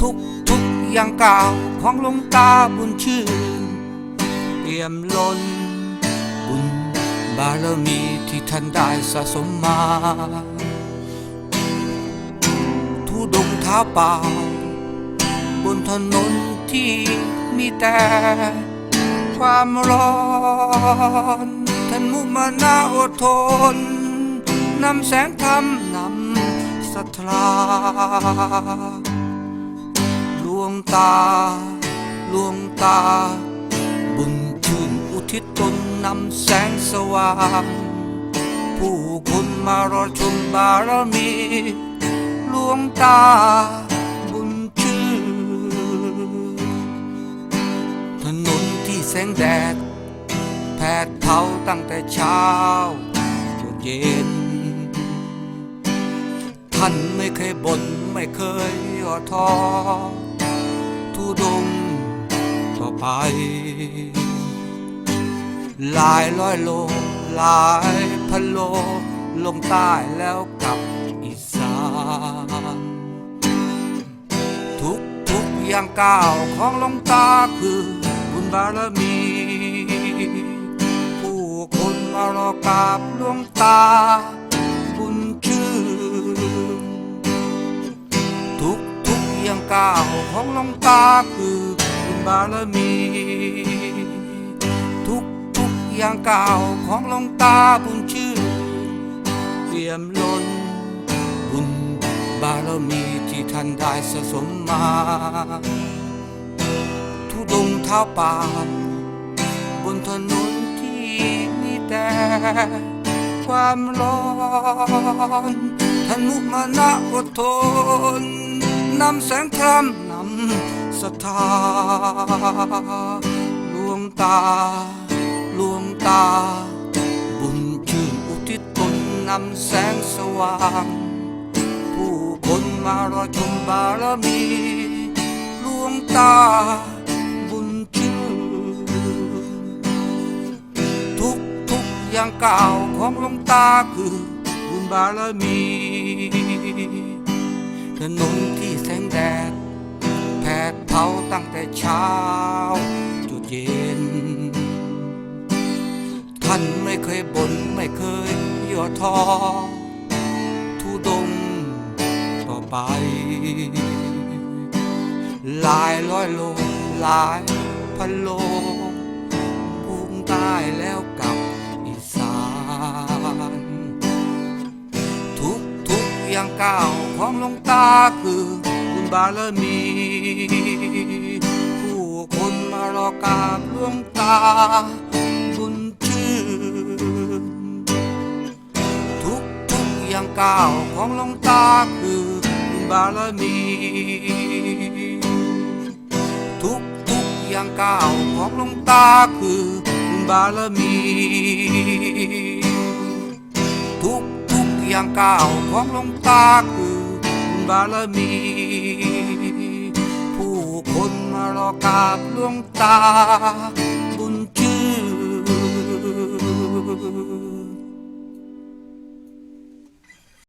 ทุกทุกอย่างเก่าของหลวงตาบุญชื่นเปี่ยมล้นบุญบารมีที่ท่านได้สะสมมาทุดงเท้าเปล่า บนถนนที่มีแต่ความร้อน ท่านมุมานาอดทนนำแสงธรรมนำศรัทธา วงตา ลวงตา บุญชื่นอุทิศตนนำแสงสว่าง ผู้คนมารอชมบารมี ลวงตา บุญชื่นถนนที่แสงแดด แผดเผาตั้งแต่เช้าจนเย็น ท่านไม่เคยบ่นไม่เคยย่อท้อ ทุดงต่อไป หลายร้อยโล หลายพันโล ลงใต้แล้วกลับอีสานทุกทุกอย่างก้าวของลงตาคือบุญบารมี ผู้คนมารอกราบลวงตา กอย่างก้าวของหลวงตาคือบุญบารมี ทุกทุกอย่างก้าวของหลวงตาบุญชื่นเปี่ยมล้นบุญบารมีที่ท่านได้สะสมมา ทุดงเท้าป่าบนถนนที่มีแต่ความร้อนท่านมุมานะอดทน นำแสงธรรมนำศรัทธาลวงตาลวงตา บุญชื่นอุทิศตนนำแสงสว่าง ผู้คนมารอชมบารมีลวงตา บุญชื่นทุกทุกอย่างก้าวของลวงตาคือบุญบารมี ถนนที่แสงแดดแผดเผาตั้งแต่เช้าจนเย็น ท่านไม่เคยบ่นไม่เคยย่อท้อทุดงต่อไป หลายร้อยโลหลายพันโลพุ่งใต้แล้วกลับอีสาน ทุกทุกอย่างก้าว ของหลวงตาคือบุญบารมี ผู้คนมารอกราบหลวงตาบุญชื่นทุกทุกอย่างก้าวของหลวงตาคือบุญบารมี ทุกทุกอย่างก้าวของหลวงตาคือบุญบารมีทุกทุกอย่างก้าวของหลวงตาคือ บารมี ผู้คนมารอกราบหลวงตา